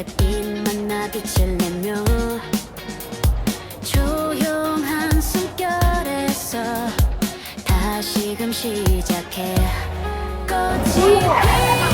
햇빛만 나빛을 내며 조용한 숨결에서 다시금 시작해 꽃이 피어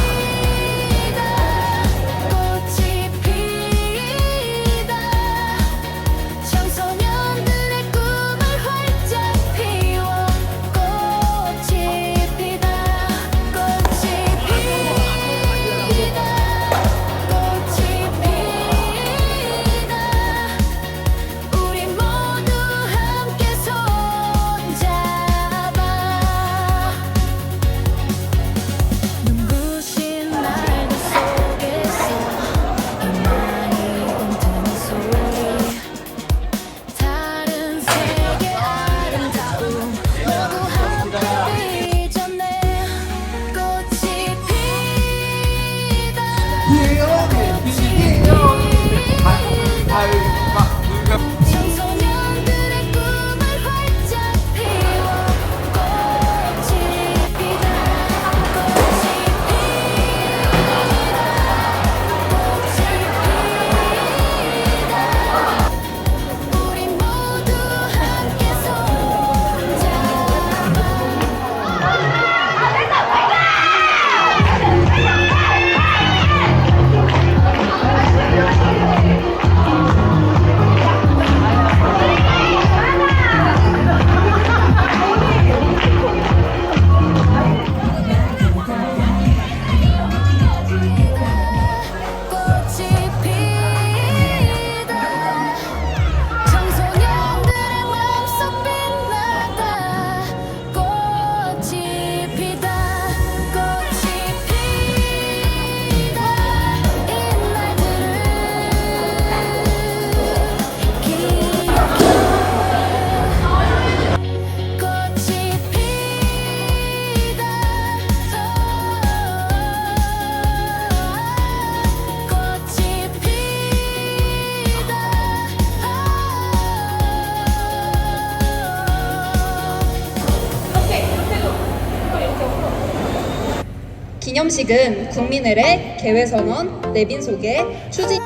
의식은 국민의례, 개회선언, 내빈 소개, 추진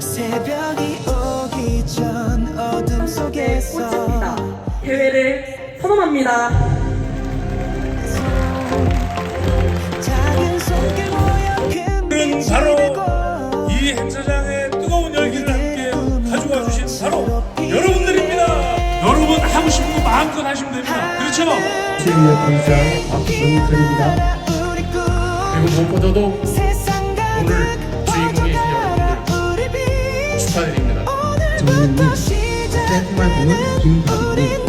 새벽이 오기 전 어둠 속에서 대회를 선언합니다. 그렇죠? 박수! TV의 분장 박수드립니다. 그리고 무엇보다도 오늘 주인공이신 여러분들 축하드립니다. 저희는 짧만 보는 김밥이고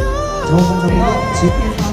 저 방송은 지금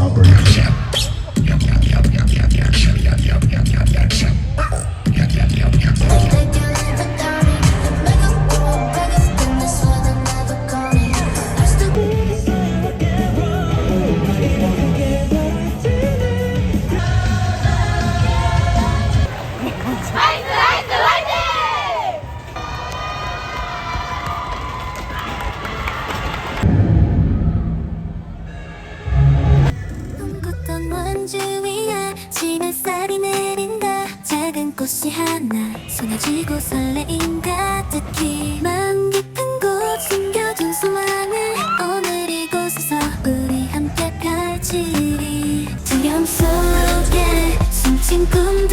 operation. 달이 내린다. 작은 꽃이 하나 손에 쥐고 설레인다. 특히 맘 깊은 곳 숨겨둔 소망을 오늘 이곳에서 우리 함께 펼치리. 두려움 속에 숨진 꿈